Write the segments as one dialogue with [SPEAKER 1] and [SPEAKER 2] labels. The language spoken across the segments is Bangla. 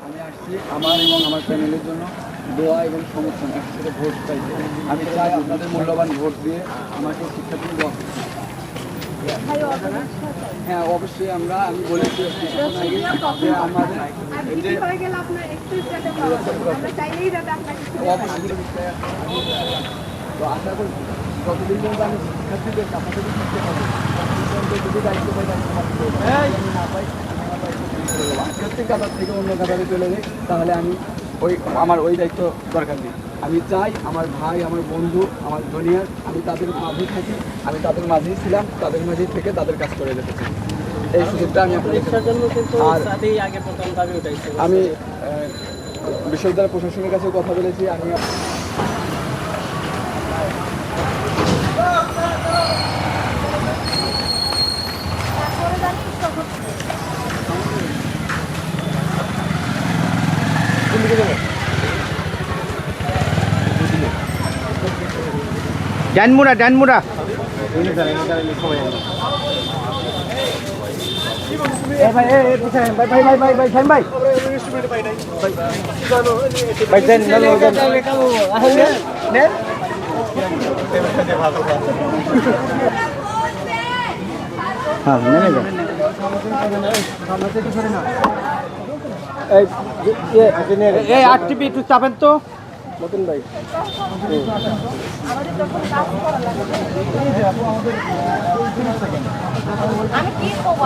[SPEAKER 1] আমি আসছি আমার এবং আমার ফ্যামিলির জন্য দোয়া এবং সমর্থন একসাথে ভোট চাইতে আমি চাই আপনাদের মূল্যবান ভোট দিয়ে আমাকে শিক্ষার্থী দোয়া হ্যাঁ অবশ্যই আমরা, আমি বলেছি আমাদের অবশ্যই। তো আশা করি যতদিন পর্যন্ত আমি শিক্ষার্থীদের কাছে শিখতে পাবো ততদিন যদি দায়িত্ব পাই দায়িত্ব পালন করব। যদি না পাই আমি। আমি প্রত্যেক কাতার থেকে অন্য কাতারে চলে যাই তাহলে আমি ওই আমার ওই দায়িত্ব দরকার নেই আমি চাই আমার ভাই আমার বন্ধু আমার জুনিয়র আমি তাদের মাঝে থাকি আমি তাদের মাঝেই ছিলাম তাদের মাঝেই থেকে তাদের কাজ করে যেতে চাই এই সুযোগটা আমি আমি বিশ্ববিদ্যালয় প্রশাসনের কাছে কথা বলেছি আমি
[SPEAKER 2] কোন দিকে যাবে। ডানমুড়া হ্যাঁ এই আট টিপি একটু চাপেন তো।
[SPEAKER 1] ভাই।
[SPEAKER 3] আমাদের যখন কাজ করা লাগে আমি কি করব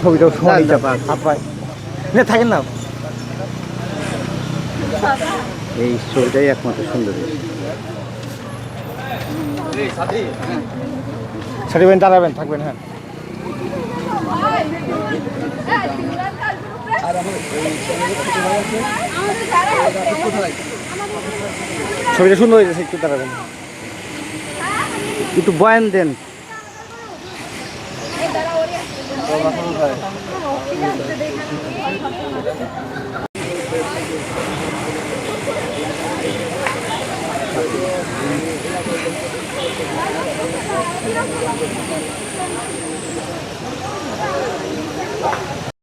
[SPEAKER 2] ছবিটাও সময় চাপা হাফায় না থাকেন না এই ছবিটাই একমাত্র সুন্দর। ছাড়িবেন দাঁড়াবেন থাকবেন হ্যাঁ। ছবিটা সুন্দর হয়েছে একটু দাঁড়াবেন একটু বয়ান দেন।
[SPEAKER 3] 広くなってきて。